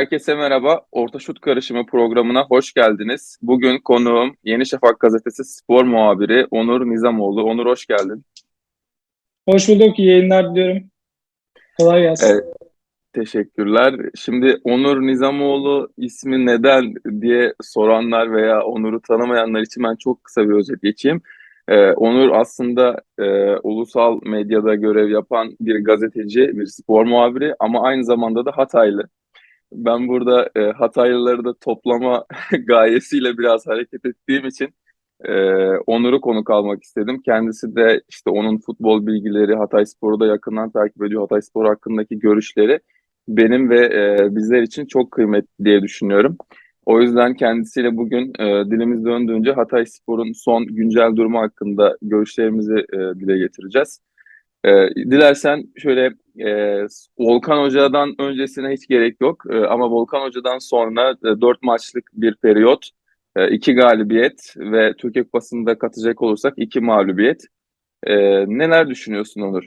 Herkese merhaba. Orta Şut Karışımı programına hoş geldiniz. Bugün konuğum Yeni Şafak gazetesi spor muhabiri Onur Nizamoğlu. Onur hoş geldin. Hoş bulduk. İyi yayınlar diliyorum. Kolay gelsin. Evet, teşekkürler. Şimdi Onur Nizamoğlu ismi neden diye soranlar veya Onur'u tanımayanlar için ben çok kısa bir özet geçeyim. Ee, Onur aslında e, ulusal medyada görev yapan bir gazeteci, bir spor muhabiri ama aynı zamanda da Hataylı. Ben burada e, Hataylıları da toplama gayesiyle biraz hareket ettiğim için e, Onur'u konuk almak istedim. Kendisi de işte onun futbol bilgileri, Hatay Spor'u da yakından takip ediyor. Hatay Spor hakkındaki görüşleri benim ve e, bizler için çok kıymetli diye düşünüyorum. O yüzden kendisiyle bugün e, dilimiz döndüğünce Hatay Spor'un son güncel durumu hakkında görüşlerimizi e, dile getireceğiz. E, dilersen şöyle e, Volkan Hoca'dan öncesine hiç gerek yok e, ama Volkan Hoca'dan sonra e, 4 maçlık bir periyot, e, iki galibiyet ve Türkiye Kupası'nda katacak olursak iki mağlubiyet. E, neler düşünüyorsun Onur?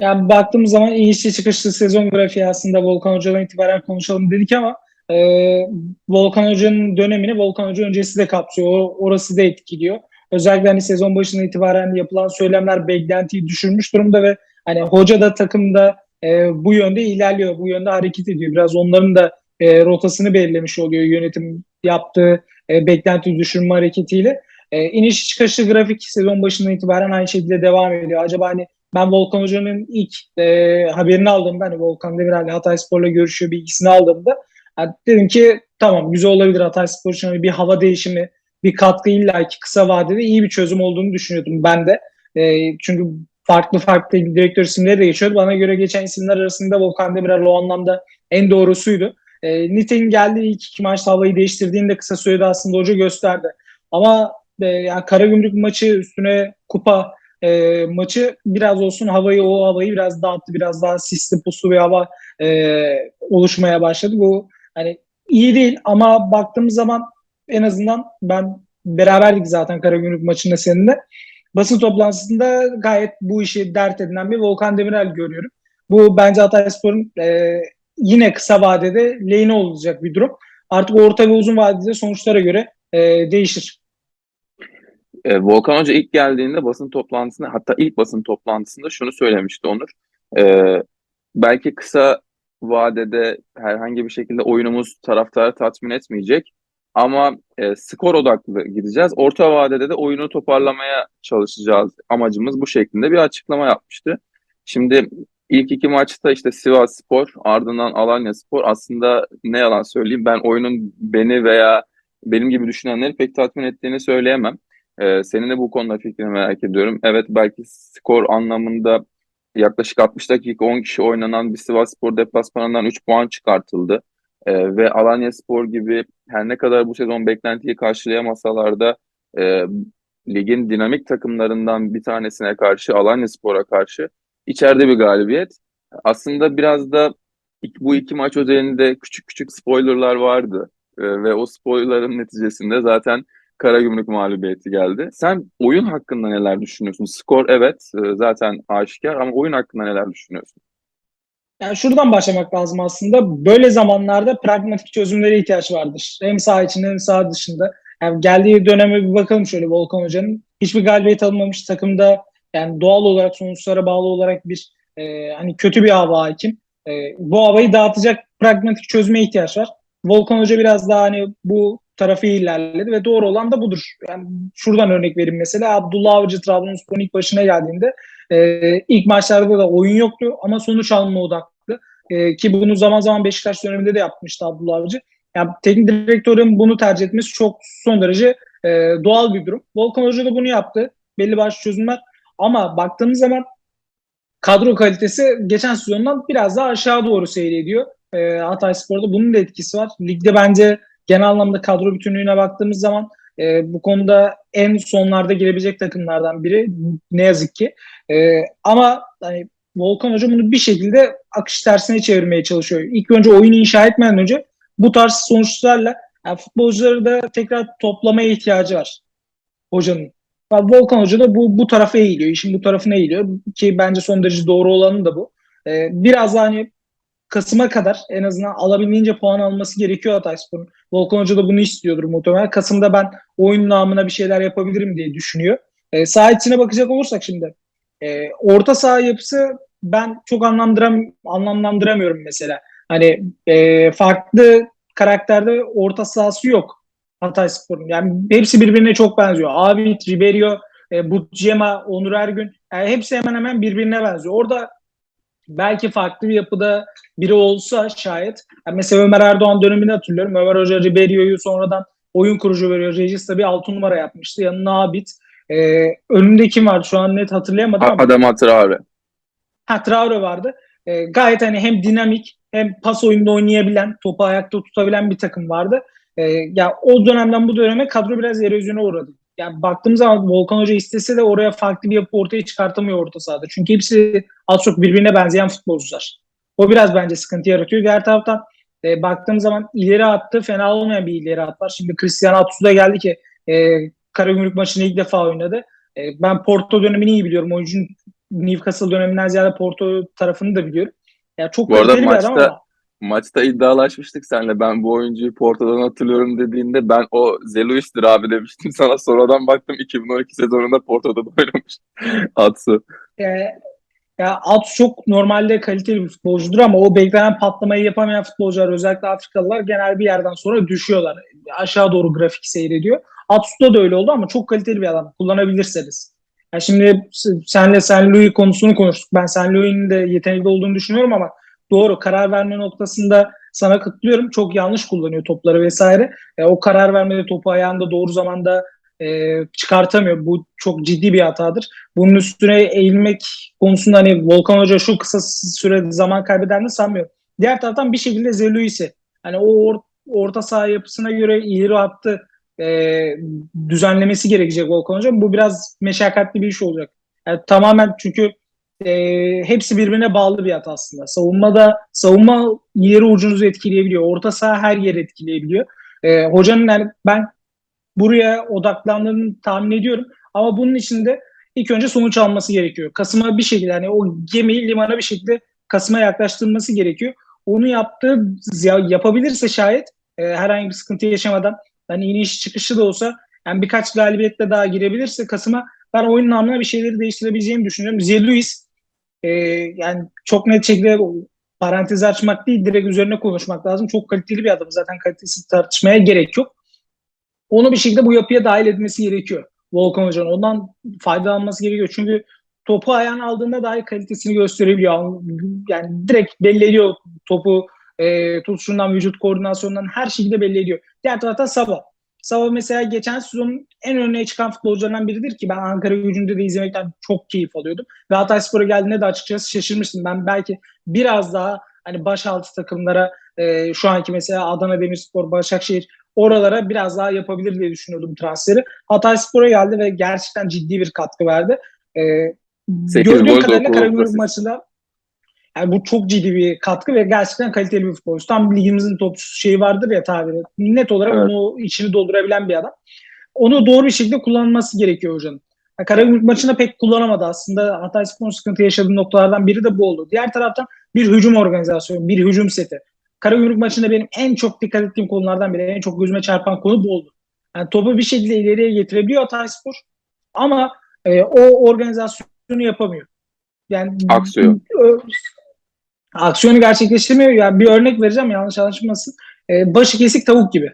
Yani baktığımız zaman inişli çıkışlı sezon grafiği aslında Volkan Hoca'dan itibaren konuşalım dedik ama e, Volkan Hoca'nın dönemini Volkan Hoca öncesi de kapsıyor. O, orası da etkiliyor. Özellikle hani sezon başından itibaren yapılan söylemler beklentiyi düşürmüş durumda ve hani hoca da takımda e, bu yönde ilerliyor, bu yönde hareket ediyor. Biraz onların da e, rotasını belirlemiş oluyor yönetim yaptığı e, beklenti düşürme hareketiyle. E, iniş çıkışı grafik sezon başından itibaren aynı şekilde devam ediyor. Acaba hani ben Volkan Hoca'nın ilk e, haberini aldığımda hani Volkan Demirel Hatay Spor'la görüşüyor bilgisini aldığımda yani dedim ki tamam güzel olabilir Hatay Spor için hani bir hava değişimi bir katkı illaki kısa vadede iyi bir çözüm olduğunu düşünüyordum ben de. E, çünkü farklı farklı direktör isimleri de geçiyordu. Bana göre geçen isimler arasında Volkan Demirel o anlamda en doğrusuydu. E, Nite'nin geldiği ilk iki maçta havayı değiştirdiğinde kısa sürede aslında hoca gösterdi. Ama e, yani Karagümrük maçı üstüne kupa e, maçı biraz olsun havayı o havayı biraz dağıttı. Biraz daha sisli puslu bir hava e, oluşmaya başladı. Bu hani iyi değil ama baktığımız zaman en azından ben beraberdik zaten Karagümrük maçında seninle. Basın toplantısında gayet bu işi dert edinen bir Volkan Demirel görüyorum. Bu bence Hatayspor'un e, yine kısa vadede lehine olacak bir durum. Artık orta ve uzun vadede sonuçlara göre e, değişir. E, Volkan Hoca ilk geldiğinde basın toplantısında hatta ilk basın toplantısında şunu söylemişti Onur. E, belki kısa vadede herhangi bir şekilde oyunumuz taraftarı tatmin etmeyecek. Ama e, skor odaklı gideceğiz. Orta vadede de oyunu toparlamaya çalışacağız. Amacımız bu şeklinde bir açıklama yapmıştı. Şimdi ilk iki maçta işte Sivas Spor, ardından Alanya Spor aslında ne yalan söyleyeyim ben oyunun beni veya benim gibi düşünenleri pek tatmin ettiğini söyleyemem. Ee, senin de bu konuda fikrini merak ediyorum. Evet belki skor anlamında yaklaşık 60 dakika 10 kişi oynanan bir Sivas Spor deplasmanından 3 puan çıkartıldı. Ee, ve Alanya Spor gibi her ne kadar bu sezon beklentiyi karşılayamasalar da e, ligin dinamik takımlarından bir tanesine karşı Alanya Spor'a karşı içeride bir galibiyet. Aslında biraz da bu iki maç özelinde küçük küçük spoilerlar vardı. E, ve o spoilerların neticesinde zaten Karagümrük mağlubiyeti geldi. Sen oyun hakkında neler düşünüyorsun? Skor evet e, zaten aşikar ama oyun hakkında neler düşünüyorsun? Yani şuradan başlamak lazım aslında. Böyle zamanlarda pragmatik çözümlere ihtiyaç vardır. Hem saha içinde hem saha dışında. Yani geldiği döneme bir bakalım şöyle Volkan Hoca'nın. Hiçbir galibiyet alınmamış takımda yani doğal olarak sonuçlara bağlı olarak bir e, hani kötü bir hava hakim. E, bu havayı dağıtacak pragmatik çözüme ihtiyaç var. Volkan Hoca biraz daha hani bu tarafı ilerledi ve doğru olan da budur. Yani şuradan örnek vereyim mesela Abdullah Avcı Trabzonspor'un ilk başına geldiğinde e, ilk maçlarda da oyun yoktu ama sonuç alma odaklı. E, ki bunu zaman zaman Beşiktaş döneminde de yapmıştı Abdullah Avcı. Yani teknik direktörün bunu tercih etmesi çok son derece e, doğal bir durum. Volkan Hoca da bunu yaptı. Belli başlı çözümler. Ama baktığımız zaman kadro kalitesi geçen sezondan biraz daha aşağı doğru seyrediyor. E, Hatay Spor'da bunun da etkisi var. Ligde bence genel anlamda kadro bütünlüğüne baktığımız zaman e, bu konuda en sonlarda girebilecek takımlardan biri ne yazık ki. E, ama hani Volkan Hoca bunu bir şekilde akış tersine çevirmeye çalışıyor. İlk önce oyunu inşa etmeden önce bu tarz sonuçlarla yani futbolcuları da tekrar toplamaya ihtiyacı var hocanın. Volkan Hoca da bu, bu tarafa eğiliyor. İşin bu tarafına eğiliyor ki bence son derece doğru olanı da bu. Ee, biraz daha hani Kasım'a kadar en azından alabildiğince puan alması gerekiyor Hatayspor'un. Volkan Hoca da bunu istiyordur muhtemelen. Kasım'da ben oyun namına bir şeyler yapabilirim diye düşünüyor. E, saha içine bakacak olursak şimdi e, orta saha yapısı ben çok anlamdıram anlamlandıramıyorum mesela. Hani e, farklı karakterde orta sahası yok Hatayspor'un. Yani hepsi birbirine çok benziyor. Abi, Riberio, e, Butcema, Onur Ergün yani hepsi hemen hemen birbirine benziyor. Orada belki farklı bir yapıda biri olsa şayet. Yani mesela Ömer Erdoğan dönemini hatırlıyorum. Ömer Hoca Riberio'yu sonradan oyun kurucu veriyor. Regista bir 6 numara yapmıştı. Yanına Abit. Ee, önünde kim vardı şu an net hatırlayamadım ama. Adam Traore. Ha Traore vardı. Ee, gayet hani hem dinamik hem pas oyunda oynayabilen, topu ayakta tutabilen bir takım vardı. Ee, ya o dönemden bu döneme kadro biraz erozyona uğradı. Yani baktığımız zaman Volkan Hoca istese de oraya farklı bir yapı ortaya çıkartamıyor orta sahada. Çünkü hepsi az çok birbirine benzeyen futbolcular. O biraz bence sıkıntı yaratıyor. Diğer taraftan e, baktığım zaman ileri attı fena olmayan bir ileri at var. Şimdi Cristiano Atsu da geldi ki e, Karagümrük maçını ilk defa oynadı. E, ben Porto dönemini iyi biliyorum. Oyuncunun Newcastle döneminden ziyade Porto tarafını da biliyorum. Yani çok Bu arada maçta ama maçta iddialaşmıştık seninle. Ben bu oyuncuyu Porto'dan hatırlıyorum dediğinde ben o Zeluis'tir abi demiştim sana. Sonradan baktım 2012 sezonunda Porto'da da oynamış. Atsu. e, ya Atsu çok normalde kaliteli bir futbolcudur ama o beklenen patlamayı yapamayan futbolcular özellikle Afrikalılar genel bir yerden sonra düşüyorlar. Aşağı doğru grafik seyrediyor. Atsu'da da öyle oldu ama çok kaliteli bir adam. Kullanabilirseniz. Ya şimdi senle Sen Louis konusunu konuştuk. Ben Sen Louis'in de yetenekli olduğunu düşünüyorum ama doğru karar verme noktasında sana katılıyorum. Çok yanlış kullanıyor topları vesaire. E, o karar vermede topu ayağında doğru zamanda e, çıkartamıyor. Bu çok ciddi bir hatadır. Bunun üstüne eğilmek konusunda hani Volkan Hoca şu kısa sürede zaman kaybederini sanmıyorum. Diğer taraftan bir şekilde Zeluis'i hani o or- orta saha yapısına göre ileri attı e, düzenlemesi gerekecek Volkan Hoca. Bu biraz meşakkatli bir iş olacak. Yani tamamen çünkü e, hepsi birbirine bağlı bir hat aslında. Savunmada savunma ileri ucunuzu etkileyebiliyor. Orta saha her yeri etkileyebiliyor. E, hocanın yani ben buraya odaklandığını tahmin ediyorum. Ama bunun için de ilk önce sonuç alması gerekiyor. Kasım'a bir şekilde yani o gemiyi limana bir şekilde Kasım'a yaklaştırması gerekiyor. Onu yaptığı yapabilirse şayet e, herhangi bir sıkıntı yaşamadan hani iniş çıkışı da olsa yani birkaç galibiyetle daha girebilirse Kasım'a ben oyunun anlamına bir şeyleri değiştirebileceğini düşünüyorum. Zieluis e, yani çok net şekilde parantez açmak değil direkt üzerine konuşmak lazım. Çok kaliteli bir adam zaten kalitesi tartışmaya gerek yok. Onu bir şekilde bu yapıya dahil etmesi gerekiyor. Volkan Hoca'nın ondan faydalanması gerekiyor. Çünkü topu ayağına aldığında dahi kalitesini gösterebiliyor. Yani direkt belli ediyor topu e, tutuşundan, vücut koordinasyonundan her şekilde belli ediyor. Diğer taraftan Sava. Sava mesela geçen sezonun en önüne çıkan futbolcularından biridir ki ben Ankara gücünde de izlemekten çok keyif alıyordum. Ve Hatay Spor'a geldiğinde de açıkçası şaşırmıştım. Ben belki biraz daha hani baş altı takımlara e, şu anki mesela Adana Demirspor, Başakşehir oralara biraz daha yapabilir diye düşünüyordum transferi. Hatay Spor'a geldi ve gerçekten ciddi bir katkı verdi. E, gördüğüm kadarıyla Karagümrük maçında yani bu çok ciddi bir katkı ve gerçekten kaliteli bir futbolcu. Tam ligimizin topçusu şeyi vardır ya tabiri. Net olarak evet. onu içini doldurabilen bir adam. Onu doğru bir şekilde kullanılması gerekiyor hocanın. Yani Karagümrük maçında pek kullanamadı aslında. Hatay Spor'un sıkıntı yaşadığı noktalardan biri de bu oldu. Diğer taraftan bir hücum organizasyonu, bir hücum seti. Karagümrük maçında benim en çok dikkat ettiğim konulardan biri, en çok gözüme çarpan konu bu oldu. Yani topu bir şekilde ileriye getirebiliyor Hatay Spor ama e, o organizasyonu yapamıyor. Yani aksiyon. Aksiyonu gerçekleştirmiyor. Yani bir örnek vereceğim yanlış anlaşılmasın. E, başı kesik tavuk gibi.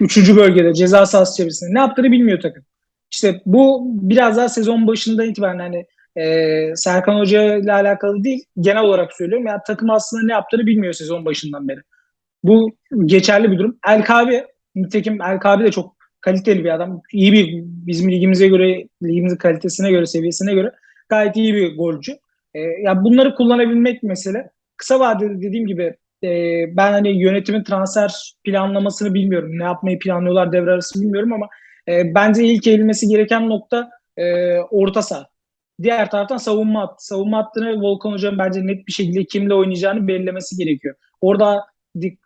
Üçüncü bölgede ceza sahası çevresinde. Ne yaptığını bilmiyor takım. İşte bu biraz daha sezon başından itibaren hani e, Serkan Hoca ile alakalı değil genel olarak söylüyorum. Yani takım aslında ne yaptığını bilmiyor sezon başından beri. Bu geçerli bir durum. El Kabi nitekim El Kabi de çok kaliteli bir adam. İyi bir bizim ligimize göre ligimizin kalitesine göre seviyesine göre gayet iyi bir golcü. E, ya bunları kullanabilmek mesele. Kısa vadede dediğim gibi e, ben hani yönetimin transfer planlamasını bilmiyorum. Ne yapmayı planlıyorlar devre arası bilmiyorum ama e, bence ilk eğilmesi gereken nokta e, orta saha. Diğer taraftan savunma hattı. Savunma hattını Volkan Hoca'nın bence net bir şekilde kimle oynayacağını belirlemesi gerekiyor. Orada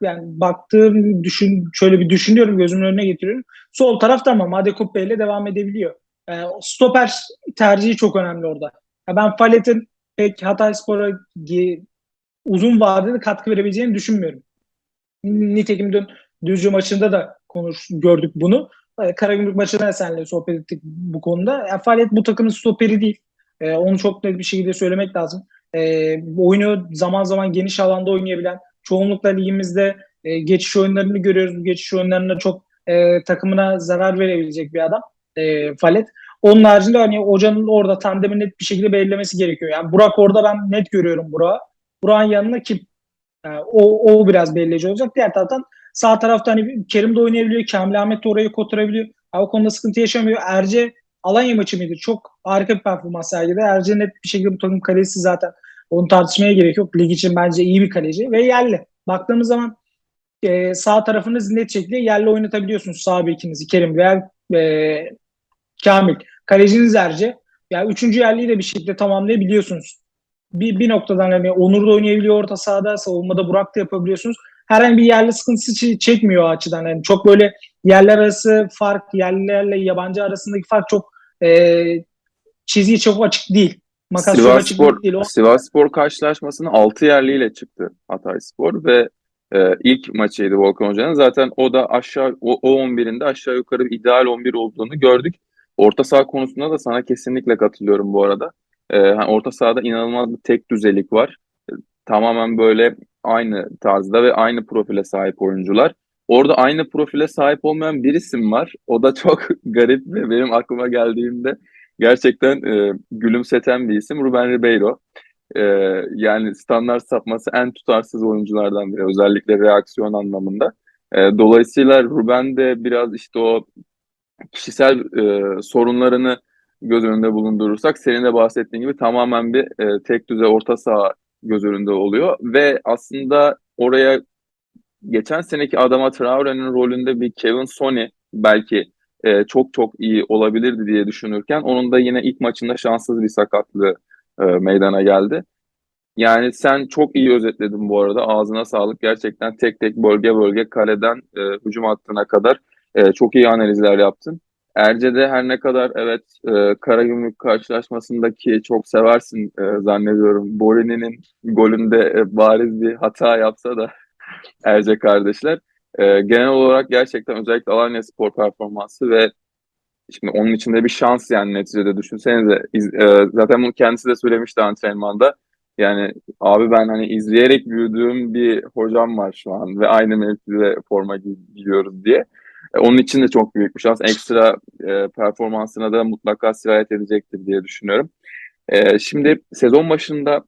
yani baktığım düşün şöyle bir düşünüyorum gözümün önüne getiriyorum. Sol taraf tamam Adekupe ile devam edebiliyor. E, stoper tercihi çok önemli orada. Ya ben Falet'in pek Hatay Spor'a uzun vadede katkı verebileceğini düşünmüyorum. Nitekim dün Düzce maçında da konuş gördük bunu. E, Karagümrük maçında da seninle sohbet ettik bu konuda. E, Faaliyet bu takımın stoperi değil. E, onu çok net bir şekilde söylemek lazım. E, oyunu zaman zaman geniş alanda oynayabilen, çoğunlukla ligimizde e, geçiş oyunlarını görüyoruz. Bu geçiş oyunlarında çok e, takımına zarar verebilecek bir adam. E, Falet. Onun haricinde hani hocanın orada tandemi net bir şekilde belirlemesi gerekiyor. Yani Burak orada ben net görüyorum Burak'ı. Burak'ın yanına kim? Yani o, o biraz belirleyici olacak. Diğer taraftan sağ tarafta hani Kerim de oynayabiliyor. Kamil Ahmet de orayı kotarabiliyor. Yani o konuda sıkıntı yaşamıyor. Erce Alanya maçı mıydı? Çok harika bir performans sergiledi. Erce net bir şekilde bu takım kalesi zaten onu tartışmaya gerek yok. Lig için bence iyi bir kaleci ve yerli. Baktığımız zaman e, sağ tarafınız net şekilde yerli oynatabiliyorsunuz sağ bekinizi Kerim veya Kamil. Kaleciniz Erce. Yani üçüncü yerliyi de bir şekilde tamamlayabiliyorsunuz. Bir, bir noktadan hani Onur da oynayabiliyor orta sahada, savunmada Burak da yapabiliyorsunuz. Herhangi bir yerli sıkıntısı çekmiyor o açıdan. Yani çok böyle yerler arası fark, yerlilerle yabancı arasındaki fark çok e, çizgi çok açık değil. Makas çok açık Sivasspor, değil. O, Sivasspor karşılaşmasını 6 yerliyle çıktı Hatayspor ve e, ilk maçıydı Volkan Hoca'nın. Zaten o da aşağı o, o 11'inde aşağı yukarı ideal 11 olduğunu gördük. Orta saha konusunda da sana kesinlikle katılıyorum bu arada. E, hani orta sahada inanılmaz bir tek düzelik var. E, tamamen böyle aynı tarzda ve aynı profile sahip oyuncular. Orada aynı profile sahip olmayan bir isim var. O da çok garip ve benim aklıma geldiğinde gerçekten e, gülümseten bir isim Ruben Ribeiro. E, yani standart sapması en tutarsız oyunculardan biri özellikle reaksiyon anlamında. E, dolayısıyla Ruben de biraz işte o kişisel e, sorunlarını göz önünde bulundurursak senin de bahsettiğin gibi tamamen bir e, tek düze orta saha göz önünde oluyor ve aslında oraya geçen seneki Adama Traore'nin rolünde bir Kevin Sony belki e, çok çok iyi olabilirdi diye düşünürken onun da yine ilk maçında şanssız bir sakatlığı e, meydana geldi. Yani sen çok iyi özetledin bu arada. Ağzına sağlık. Gerçekten tek tek bölge bölge kaleden e, hücum hattına kadar e, çok iyi analizler yaptın. Erce'de her ne kadar evet e, Karagümrük karşılaşmasındaki çok seversin e, zannediyorum. Borini'nin golünde e, bariz bir hata yapsa da Erce kardeşler. E, genel olarak gerçekten özellikle Alanya Spor performansı ve şimdi onun içinde bir şans yani neticede düşünsenize. İz, e, zaten bunu kendisi de söylemişti antrenmanda. Yani abi ben hani izleyerek büyüdüğüm bir hocam var şu an ve aynı mevkide forma giyiyoruz diye. E, onun için de çok büyük bir şans. Ekstra e, performansına da mutlaka sirayet edecektir diye düşünüyorum. E, şimdi sezon başında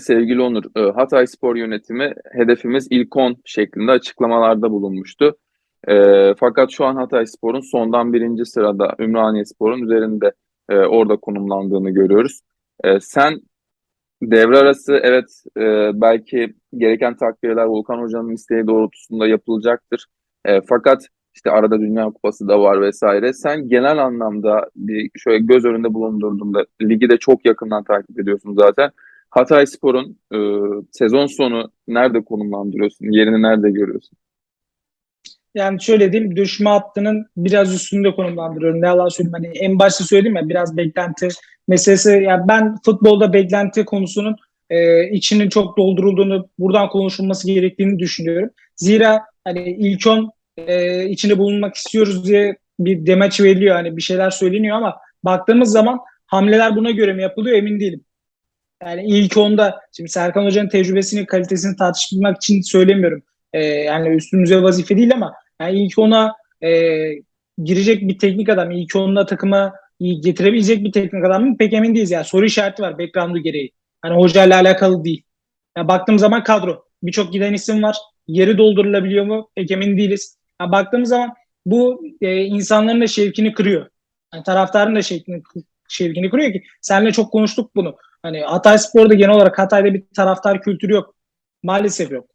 sevgili Onur, e, Hatay Spor Yönetimi hedefimiz ilk 10 şeklinde açıklamalarda bulunmuştu. E, fakat şu an Hatay Spor'un sondan birinci sırada Ümraniye Spor'un üzerinde e, orada konumlandığını görüyoruz. E, sen devre arası evet e, belki gereken takviyeler Volkan Hoca'nın isteği doğrultusunda yapılacaktır. E, fakat işte arada Dünya Kupası da var vesaire. Sen genel anlamda bir şöyle göz önünde bulundurduğunda ligi de çok yakından takip ediyorsun zaten. Hatay Spor'un e, sezon sonu nerede konumlandırıyorsun? Yerini nerede görüyorsun? Yani şöyle diyeyim düşme hattının biraz üstünde konumlandırıyorum. Ne yalan söyleyeyim. Hani en başta söyledim ya biraz beklenti meselesi. Yani ben futbolda beklenti konusunun e, içinin çok doldurulduğunu, buradan konuşulması gerektiğini düşünüyorum. Zira hani ilk 10 e, içinde bulunmak istiyoruz diye bir demeç veriliyor. Hani bir şeyler söyleniyor ama baktığımız zaman hamleler buna göre mi yapılıyor emin değilim. Yani ilk onda şimdi Serkan Hoca'nın tecrübesini, kalitesini tartışmak için söylemiyorum. Ee, yani üstümüze vazife değil ama yani ilk ona e, girecek bir teknik adam, ilk onda takıma getirebilecek bir teknik adam mı pek emin değiliz. Yani soru işareti var background'u gereği. Hani hocayla alakalı değil. Yani baktığım zaman kadro. Birçok giden isim var. Yeri doldurulabiliyor mu? Pek emin değiliz. Yani baktığımız zaman bu e, insanların da şevkini kırıyor. Yani taraftarın da şevkini, şevkini kırıyor ki. Seninle çok konuştuk bunu. Hani Hatay Spor'da genel olarak Hatay'da bir taraftar kültürü yok. Maalesef yok.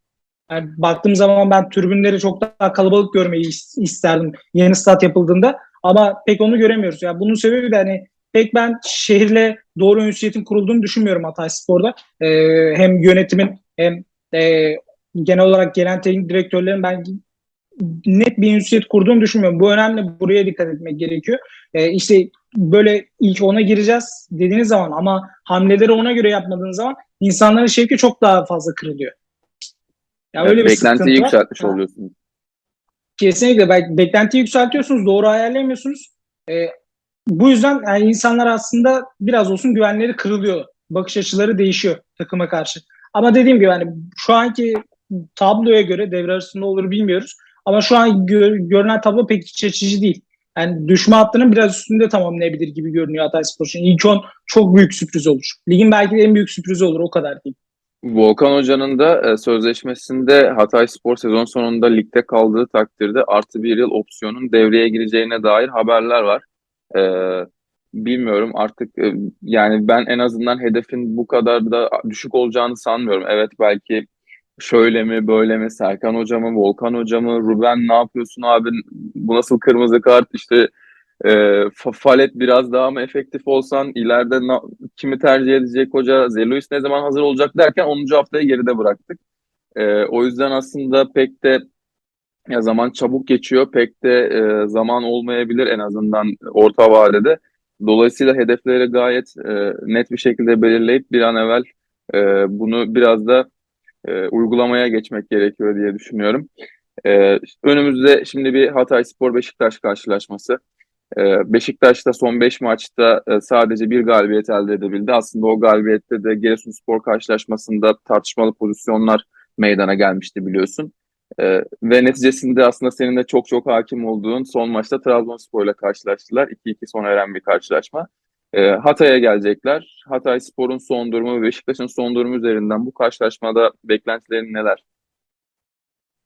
Yani baktığım zaman ben tribünleri çok daha kalabalık görmeyi isterdim yeni stat yapıldığında. Ama pek onu göremiyoruz. Yani bunun sebebi de hani pek ben şehirle doğru ünsiyetin kurulduğunu düşünmüyorum Hatay Spor'da. Ee, hem yönetimin hem e, genel olarak gelen teknik direktörlerin ben net bir ünsiyet kurduğunu düşünmüyorum. Bu önemli. Buraya dikkat etmek gerekiyor. Ee, işte böyle ilk ona gireceğiz dediğiniz zaman ama hamleleri ona göre yapmadığınız zaman insanların şevki çok daha fazla kırılıyor. Ya öyle bir Beklentiyi var. yükseltmiş Ha. oluyorsunuz. Kesinlikle belki beklentiyi yükseltiyorsunuz, doğru ayarlayamıyorsunuz. Ee, bu yüzden yani insanlar aslında biraz olsun güvenleri kırılıyor. Bakış açıları değişiyor takıma karşı. Ama dediğim gibi yani şu anki tabloya göre devre arasında olur bilmiyoruz. Ama şu an gör- görünen tablo pek iç açıcı değil. Yani düşme hattının biraz üstünde tamamlayabilir gibi görünüyor Hatayspor için. İlk 10 çok büyük sürpriz olur. Ligin belki de en büyük sürprizi olur o kadar değil. Volkan Hoca'nın da e, sözleşmesinde Hatay Spor sezon sonunda ligde kaldığı takdirde artı bir yıl opsiyonun devreye gireceğine dair haberler var. E, bilmiyorum artık e, yani ben en azından hedefin bu kadar da düşük olacağını sanmıyorum. Evet belki şöyle mi böyle mi Serkan Hoca mı Volkan Hoca mı Ruben ne yapıyorsun abi bu nasıl kırmızı kart işte e, Fa- Falet biraz daha mı efektif olsan ileride kimi tercih edecek hoca Zeluis ne zaman hazır olacak derken 10. haftayı geride bıraktık. E, o yüzden aslında pek de ya zaman çabuk geçiyor pek de e, zaman olmayabilir en azından orta vadede. Dolayısıyla hedefleri gayet e, net bir şekilde belirleyip bir an evvel e, bunu biraz da e, uygulamaya geçmek gerekiyor diye düşünüyorum. E, önümüzde şimdi bir Hatay Spor Beşiktaş karşılaşması. Ee, Beşiktaş da son 5 maçta e, sadece bir galibiyet elde edebildi. Aslında o galibiyette de Giresunspor karşılaşmasında tartışmalı pozisyonlar meydana gelmişti biliyorsun. Ee, ve neticesinde aslında senin de çok çok hakim olduğun son maçta Trabzonspor ile karşılaştılar. 2-2 sona eren bir karşılaşma. Ee, Hatay'a gelecekler. Hatay Spor'un son durumu Beşiktaş'ın son durumu üzerinden bu karşılaşmada beklentilerin neler?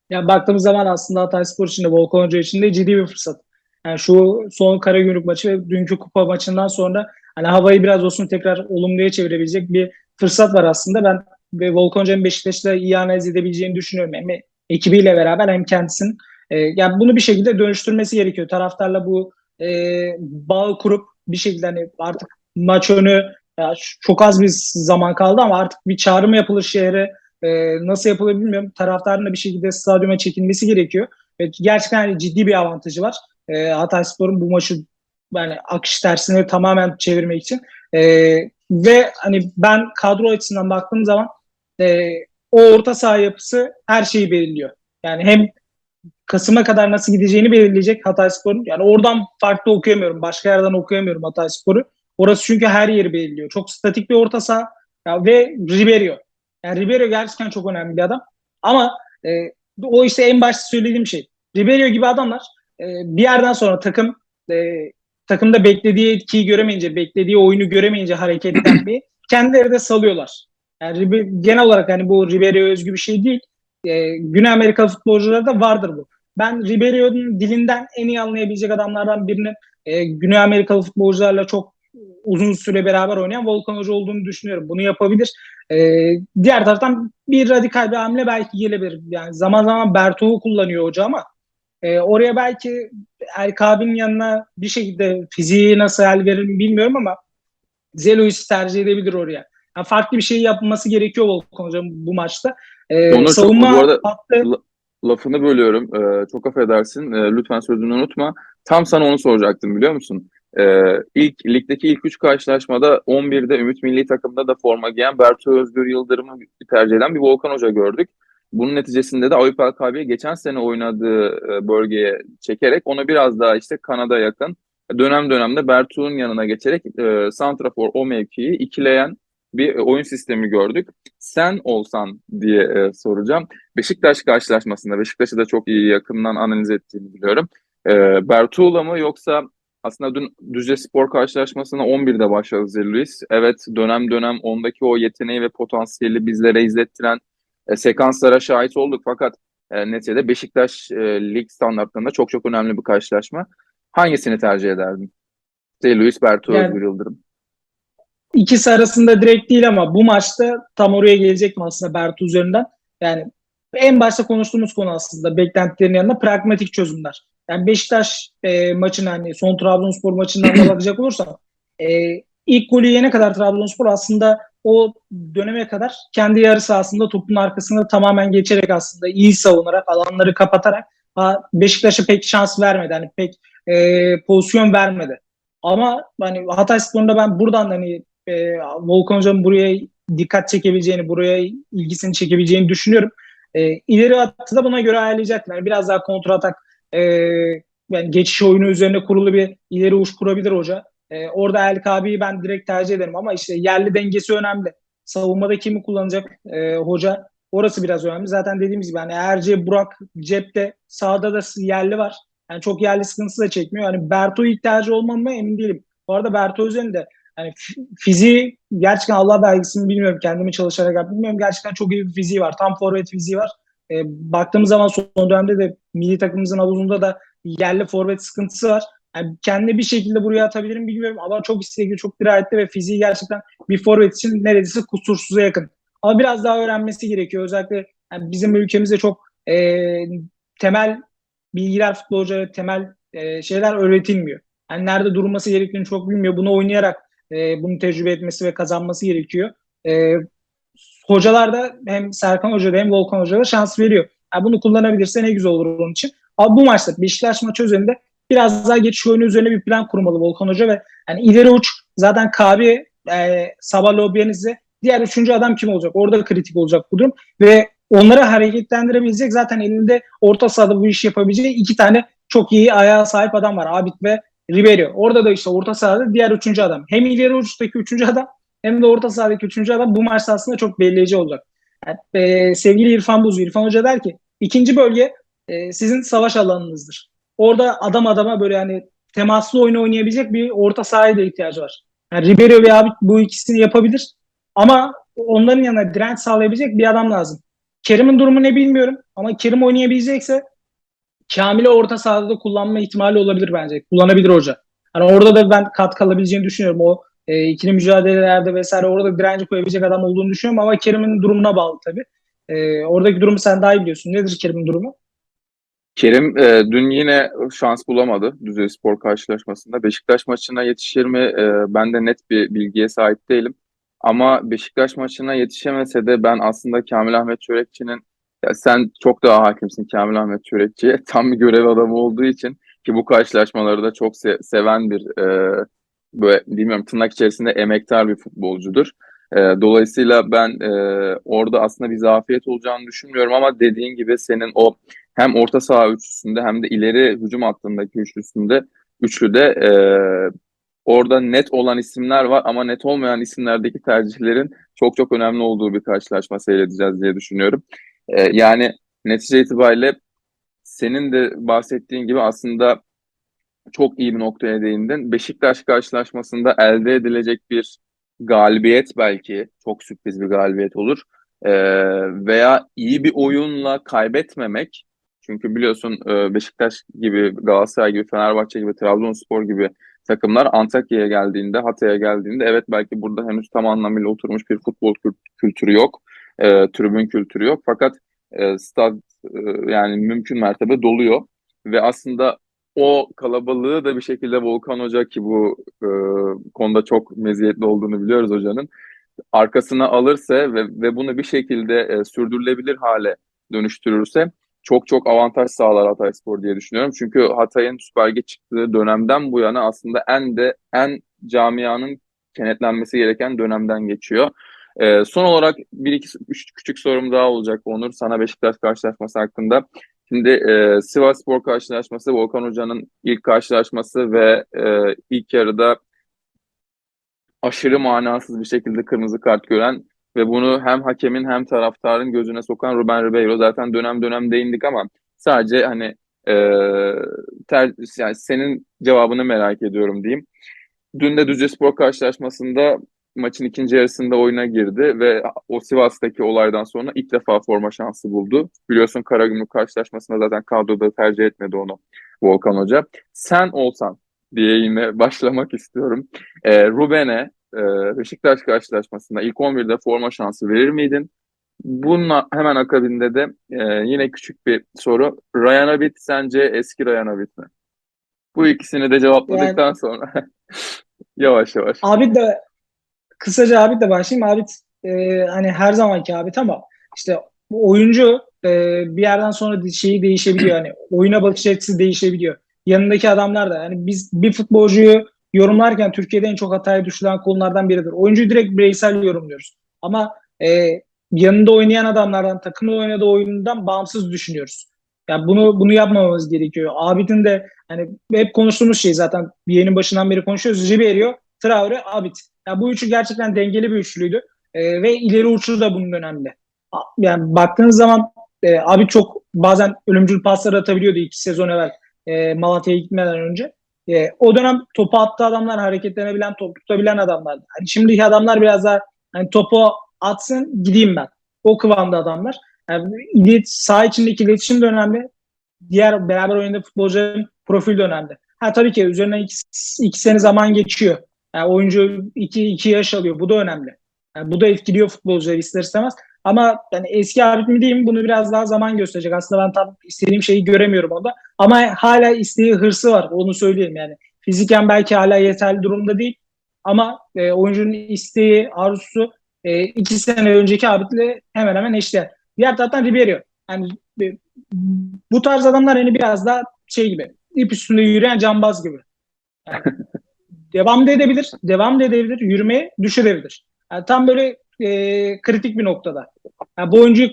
Ya baktığımız zaman aslında Hatayspor için de Volkan Hoca için de ciddi bir fırsat. Yani şu son Karagümrük maçı ve dünkü kupa maçından sonra hani havayı biraz olsun tekrar olumluya çevirebilecek bir fırsat var aslında. Ben ve Volkan Hoca'nın Beşiktaş'ta iyi analiz edebileceğini düşünüyorum. Hem ekibiyle beraber hem kendisinin. E, yani bunu bir şekilde dönüştürmesi gerekiyor. Taraftarla bu e, bağı kurup bir şekilde hani artık maç önü ya çok az bir zaman kaldı ama artık bir çağrı mı yapılır şehre e, nasıl yapılır bilmiyorum. Taraftarın da bir şekilde stadyuma çekilmesi gerekiyor. Ve gerçekten hani ciddi bir avantajı var. E, Hatayspor'un bu maçı yani akış tersine tamamen çevirmek için. E, ve hani ben kadro açısından baktığım zaman e, o orta saha yapısı her şeyi belirliyor. Yani hem Kasım'a kadar nasıl gideceğini belirleyecek Hatayspor'un. Yani oradan farklı okuyamıyorum. Başka yerden okuyamıyorum Hatayspor'u. Orası çünkü her yeri belirliyor. Çok statik bir orta saha ya ve Ribeiro. Yani Ribeiro gerçekten çok önemli bir adam. Ama e, o işte en başta söylediğim şey. Ribeiro gibi adamlar e, bir yerden sonra takım e, takımda beklediği etkiyi göremeyince, beklediği oyunu göremeyince hareketlenmeyi kendileri de salıyorlar. Yani genel olarak hani bu Ribeiro'ya özgü bir şey değil. E, Güney Amerika futbolcularda vardır bu. Ben Ribeiro'nun dilinden en iyi anlayabilecek adamlardan birinin e, Güney Amerikalı futbolcularla çok uzun süre beraber oynayan Volkan Hoca olduğunu düşünüyorum. Bunu yapabilir. E, diğer taraftan bir radikal bir hamle belki gelebilir. Yani zaman zaman Berto'yu kullanıyor hoca ama e, oraya belki El Kabin yanına bir şekilde fiziği nasıl el verir bilmiyorum ama Zelois'i tercih edebilir oraya. Yani farklı bir şey yapması gerekiyor Volkan Hoca'nın bu maçta. E, Onur, çok- savunma bu arada- hattı Lafını bölüyorum. Ee, çok affedersin. Ee, lütfen sözünü unutma. Tam sana onu soracaktım biliyor musun? Ee, ilk ligdeki ilk üç karşılaşmada 11'de Ümit Milli Takım'da da forma giyen Bertu Özgür Yıldırım'ı tercih eden bir Volkan Hoca gördük. Bunun neticesinde de Ayup Elkabi'ye geçen sene oynadığı e, bölgeye çekerek onu biraz daha işte Kanada yakın dönem dönemde Bertu'nun yanına geçerek e, Santrafor o mevkiyi ikileyen bir e, oyun sistemi gördük. Sen olsan diye e, soracağım. Beşiktaş karşılaşmasında Beşiktaş'ı da çok iyi yakından analiz ettiğini biliyorum. Ee, Bertuğ'la mı yoksa aslında dün Düzce Spor karşılaşmasına 11'de başladı Zé Luis. Evet dönem dönem ondaki o yeteneği ve potansiyeli bizlere izlettiren e, sekanslara şahit olduk. Fakat e, neticede Beşiktaş e, lig standartlarında çok çok önemli bir karşılaşma. Hangisini tercih ederdin? Zé Luis, Bertuğ Yani- Özgür Yıldırım. İkisi arasında direkt değil ama bu maçta tam oraya gelecek mi aslında Bertu üzerinden? Yani en başta konuştuğumuz konu aslında beklentilerin yanında pragmatik çözümler. Yani Beşiktaş e, maçın hani son Trabzonspor maçından da bakacak olursam e, ilk golü yene kadar Trabzonspor aslında o döneme kadar kendi yarı sahasında topun arkasında tamamen geçerek aslında iyi savunarak alanları kapatarak Beşiktaş'a pek şans vermedi. Hani pek e, pozisyon vermedi. Ama hani Hatay Spor'unda ben buradan hani e, Volkan Hoca'nın buraya dikkat çekebileceğini, buraya ilgisini çekebileceğini düşünüyorum. E, ileri hattı da buna göre ayarlayacaklar. Yani biraz daha kontratak e, yani geçiş oyunu üzerine kurulu bir ileri uç kurabilir hoca. E, orada El Kabi'yi ben direkt tercih ederim ama işte yerli dengesi önemli. Savunmada kimi kullanacak e, hoca? Orası biraz önemli. Zaten dediğimiz gibi hani Erce, Burak cepte sağda da yerli var. Yani çok yerli sıkıntısı da çekmiyor. Hani Berto tercih olmam mı emin değilim. Bu arada Berto üzerinde yani fiziği gerçekten Allah vergisini bilmiyorum. Kendimi çalışarak yaptım. Bilmiyorum. Gerçekten çok iyi bir fiziği var. Tam forvet fiziği var. E, baktığımız zaman son dönemde de milli takımımızın havuzunda da yerli forvet sıkıntısı var. Yani kendini bir şekilde buraya atabilirim bilmiyorum ama çok istekli, çok dirayetli ve fiziği gerçekten bir forvet için neredeyse kusursuza yakın. Ama biraz daha öğrenmesi gerekiyor. Özellikle yani bizim ülkemizde çok e, temel bilgiler futbolculara temel e, şeyler öğretilmiyor. Yani nerede durması gerektiğini çok bilmiyor. Bunu oynayarak e, bunu tecrübe etmesi ve kazanması gerekiyor. E, hocalar da hem Serkan Hoca da hem Volkan Hoca da şans veriyor. Yani bunu kullanabilirse ne güzel olur onun için. Ama bu maçta Beşiktaş maçı üzerinde biraz daha geçiş oyunu üzerine bir plan kurmalı Volkan Hoca ve yani ileri uç zaten Kabi e, Sabah Lobyeniz'de diğer üçüncü adam kim olacak? Orada kritik olacak bu durum ve onları hareketlendirebilecek zaten elinde orta sahada bu işi yapabileceği iki tane çok iyi ayağa sahip adam var. Abit ve Ribeiro. Orada da işte orta sahada diğer üçüncü adam. Hem ileri uçtaki üçüncü adam hem de orta sahadaki üçüncü adam bu maçta aslında çok belirleyici olacak. Yani, e, sevgili İrfan Buzu, İrfan Hoca der ki ikinci bölge e, sizin savaş alanınızdır. Orada adam adama böyle yani temaslı oyun oynayabilecek bir orta sahaya da ihtiyacı var. Yani Ribeiro ve Abit bu ikisini yapabilir. Ama onların yanına direnç sağlayabilecek bir adam lazım. Kerim'in durumu ne bilmiyorum ama Kerim oynayabilecekse Kamil'i orta sahada da kullanma ihtimali olabilir bence. Kullanabilir hoca. Hani orada da ben katkı alabileceğini düşünüyorum. O e, ikili mücadelelerde vesaire orada direnci koyabilecek adam olduğunu düşünüyorum ama Kerim'in durumuna bağlı tabii. E, oradaki durumu sen daha iyi biliyorsun. Nedir Kerim'in durumu? Kerim e, dün yine şans bulamadı Düzey Spor karşılaşmasında. Beşiktaş maçına yetişir mi? E, ben de net bir bilgiye sahip değilim. Ama Beşiktaş maçına yetişemese de ben aslında Kamil Ahmet Çörekçi'nin ya sen çok daha hakimsin Kamil Ahmet Çörekçi'ye. Tam bir görev adamı olduğu için ki bu karşılaşmaları da çok se- seven bir e, böyle bilmiyorum tırnak içerisinde emektar bir futbolcudur. E, dolayısıyla ben e, orada aslında bir zafiyet olacağını düşünmüyorum ama dediğin gibi senin o hem orta saha üçlüsünde hem de ileri hücum hattındaki üçlüsünde üçlüde e, orada net olan isimler var ama net olmayan isimlerdeki tercihlerin çok çok önemli olduğu bir karşılaşma seyredeceğiz diye düşünüyorum. E, yani netice itibariyle senin de bahsettiğin gibi aslında çok iyi bir noktaya değindin. Beşiktaş karşılaşmasında elde edilecek bir galibiyet belki çok sürpriz bir galibiyet olur. E, veya iyi bir oyunla kaybetmemek çünkü biliyorsun e, Beşiktaş gibi, Galatasaray gibi, Fenerbahçe gibi, Trabzonspor gibi takımlar Antakya'ya geldiğinde, Hatay'a geldiğinde evet belki burada henüz tam anlamıyla oturmuş bir futbol kültürü yok. E, tribün kültürü yok. Fakat e, stad e, yani mümkün mertebe doluyor. Ve aslında o kalabalığı da bir şekilde Volkan Hoca ki bu e, konuda çok meziyetli olduğunu biliyoruz hocanın. Arkasına alırsa ve, ve bunu bir şekilde e, sürdürülebilir hale dönüştürürse çok çok avantaj sağlar Hatay Spor diye düşünüyorum. Çünkü Hatay'ın Süper Lig'e çıktığı dönemden bu yana aslında en de en camianın kenetlenmesi gereken dönemden geçiyor. Ee, son olarak bir iki üç küçük sorum daha olacak Onur sana Beşiktaş karşılaşması hakkında. Şimdi e, Sivas karşılaşması Volkan Hoca'nın ilk karşılaşması ve e, ilk yarıda aşırı manasız bir şekilde kırmızı kart gören ve bunu hem hakemin hem taraftarın gözüne sokan Ruben Ribeiro zaten dönem dönem değindik ama sadece hani e, ter, yani senin cevabını merak ediyorum diyeyim. Dün de Düzce Spor karşılaşmasında maçın ikinci yarısında oyuna girdi ve o Sivas'taki olaydan sonra ilk defa forma şansı buldu. Biliyorsun Karagümrük karşılaşmasında zaten kadroda tercih etmedi onu Volkan Hoca. Sen olsan diye yine başlamak istiyorum. E, Ruben'e e, Beşiktaş karşılaşmasında ilk 11'de forma şansı verir miydin? Bunun hemen akabinde de e, yine küçük bir soru. Ryan Abit sence eski Ryan Abit mi? Bu ikisini de cevapladıktan yani, sonra yavaş yavaş. Abid de kısaca Abid de başlayayım. Abid e, hani her zamanki Abid ama işte oyuncu e, bir yerden sonra şeyi değişebiliyor. Hani oyuna bakış açısı değişebiliyor. Yanındaki adamlar da yani biz bir futbolcuyu yorumlarken Türkiye'de en çok hataya düşülen konulardan biridir. Oyuncuyu direkt bireysel yorumluyoruz. Ama e, yanında oynayan adamlardan, takımla oynadığı oyundan bağımsız düşünüyoruz. Yani bunu bunu yapmamamız gerekiyor. Abidin de hani hep konuştuğumuz şey zaten yayının başından beri konuşuyoruz. Ribeiro, Traore, Abid. Yani bu üçü gerçekten dengeli bir üçlüydü. E, ve ileri uçlu da bunun önemli. Yani baktığınız zaman e, Abid çok bazen ölümcül paslar atabiliyordu iki sezon evvel e, Malatya'ya gitmeden önce. E, o dönem topu attığı adamlar hareketlenebilen, top tutabilen adamlardı. Hani şimdiki adamlar biraz daha hani topu atsın gideyim ben. O kıvamda adamlar. Yani ilet, saha içindeki iletişim de önemli. Diğer beraber oynadığı futbolcuların profil de önemli. Ha tabii ki üzerinden iki, iki sene zaman geçiyor. Yani oyuncu iki, iki yaş alıyor. Bu da önemli. Yani bu da etkiliyor futbolcuları ister istemez. Ama yani eski abid mi diyeyim bunu biraz daha zaman gösterecek. Aslında ben tam istediğim şeyi göremiyorum onda. Ama hala isteği hırsı var. Onu söyleyeyim yani. Fiziken belki hala yeterli durumda değil. Ama e, oyuncunun isteği, arzusu e, iki sene önceki abidle hemen hemen eşdeğer. Diğer taraftan Ribeiro. Yani e, bu tarz adamlar hani biraz daha şey gibi ip üstünde yürüyen cambaz gibi. Yani, devam da edebilir, devam da edebilir, yürümeye düşürebilir. Yani tam böyle e, kritik bir noktada. Yani bu oyuncu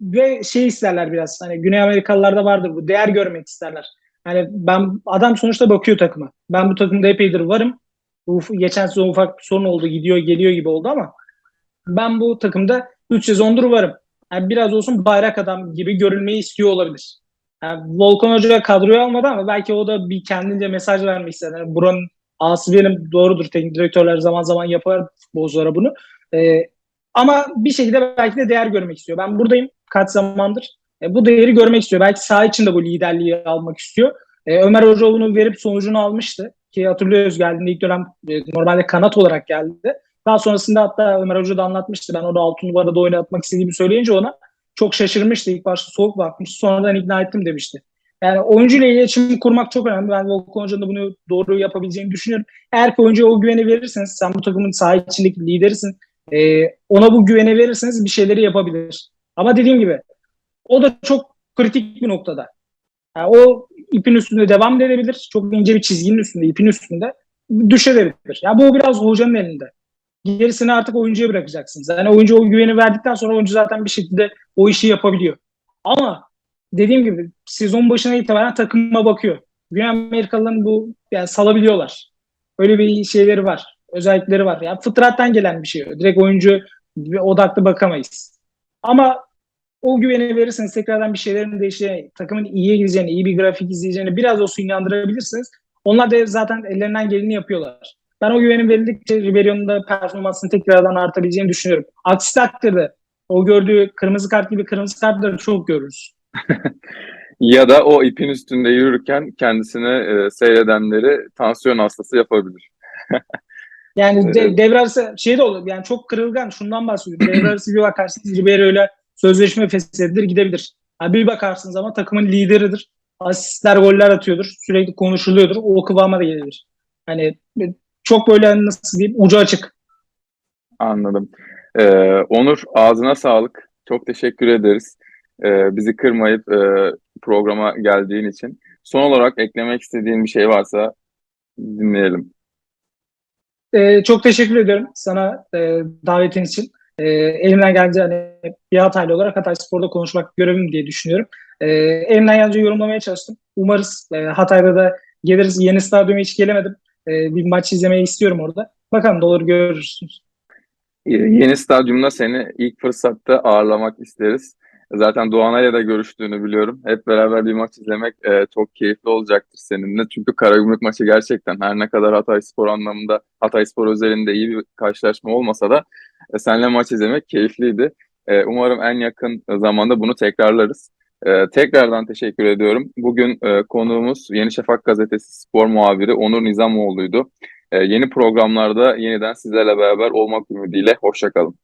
ve şey isterler biraz. Hani Güney Amerikalılarda vardır bu. Değer görmek isterler. Yani ben adam sonuçta bakıyor takıma. Ben bu takımda epeydir varım. Uf, geçen sezon ufak bir sorun oldu. Gidiyor geliyor gibi oldu ama ben bu takımda 3 sezondur varım. Yani biraz olsun bayrak adam gibi görülmeyi istiyor olabilir. Yani Volkan Hoca kadroya almadı ama belki o da bir kendince mesaj vermek ister. Yani buranın ağası benim doğrudur. Teknik direktörler zaman zaman yapar futbolculara bunu. Ee, ama bir şekilde belki de değer görmek istiyor. Ben buradayım kaç zamandır. E, bu değeri görmek istiyor. Belki saha içinde bu liderliği almak istiyor. E, Ömer Hoca bunu verip sonucunu almıştı. Ki hatırlıyoruz geldiğinde ilk dönem e, normalde kanat olarak geldi. Daha sonrasında hatta Ömer Hoca da anlatmıştı. Ben orada 6 numarada oynatmak istediğimi söyleyince ona çok şaşırmıştı. İlk başta soğuk bakmış. Sonradan ikna ettim demişti. Yani oyuncuyla iletişim kurmak çok önemli. Ben Volkan Hoca'nın da bunu doğru yapabileceğini düşünüyorum. Eğer ki oyuncuya o güveni verirseniz, sen bu takımın saha içindeki liderisin. E, ona bu güveni verirseniz bir şeyleri yapabilir. Ama dediğim gibi o da çok kritik bir noktada. Yani o ipin üstünde devam edebilir. Çok ince bir çizginin üstünde, ipin üstünde düşebilir. Ya yani bu biraz hocanın elinde. Gerisini artık oyuncuya bırakacaksınız. Yani oyuncu o güveni verdikten sonra oyuncu zaten bir şekilde o işi yapabiliyor. Ama dediğim gibi sezon başına itibaren takıma bakıyor. Güney Amerikalıların bu yani salabiliyorlar. Öyle bir şeyleri var. Özellikleri var. Yani fıtrattan gelen bir şey. Direkt oyuncu odaklı bakamayız. Ama o güveni verirseniz tekrardan bir şeylerin değişeceğini, takımın iyiye gideceğini, iyi bir grafik izleyeceğini biraz olsun inandırabilirsiniz. Onlar da zaten ellerinden geleni yapıyorlar. Ben o güvenim verildikçe Ribeiro'nun da performansını tekrardan artabileceğini düşünüyorum. Aksi takdirde o gördüğü kırmızı kart gibi kırmızı kartları çok görürüz. Ya da o ipin üstünde yürürken kendisine e, seyredenleri tansiyon hastası yapabilir. yani de, devre arası şey de olur. Yani çok kırılgan. Şundan bahsediyorum. devre arası bir bakarsınız Ribeiro'yla sözleşme feshedilir gidebilir. Yani bir bakarsınız ama takımın lideridir. Asistler, goller atıyordur. Sürekli konuşuluyordur. O kıvama da gelir. Hani çok böyle nasıl diyeyim ucu açık. Anladım. Ee, Onur ağzına sağlık. Çok teşekkür ederiz. Ee, bizi kırmayıp e, programa geldiğin için. Son olarak eklemek istediğin bir şey varsa dinleyelim. Ee, çok teşekkür ederim sana e, davetin için. E, elimden gelince hani bir Hataylı olarak Hatay Spor'da konuşmak görevim diye düşünüyorum. E, elimden gelince yorumlamaya çalıştım. Umarız e, Hatay'da da geliriz. Yeni stadyuma hiç gelemedim. E, bir maç izlemeyi istiyorum orada. Bakalım da olur görürsünüz. Yeni stadyumda seni ilk fırsatta ağırlamak isteriz. Zaten Doğanay'la da görüştüğünü biliyorum. Hep beraber bir maç izlemek e, çok keyifli olacaktır seninle. Çünkü Karagümrük maçı gerçekten her ne kadar Hatay Spor anlamında, Hatay Spor özelinde iyi bir karşılaşma olmasa da e, seninle maç izlemek keyifliydi. E, umarım en yakın zamanda bunu tekrarlarız. E, tekrardan teşekkür ediyorum. Bugün e, konuğumuz Yeni Şafak Gazetesi spor muhabiri Onur Nizamoğlu'ydu. E, yeni programlarda yeniden sizlerle beraber olmak ümidiyle. Hoşçakalın.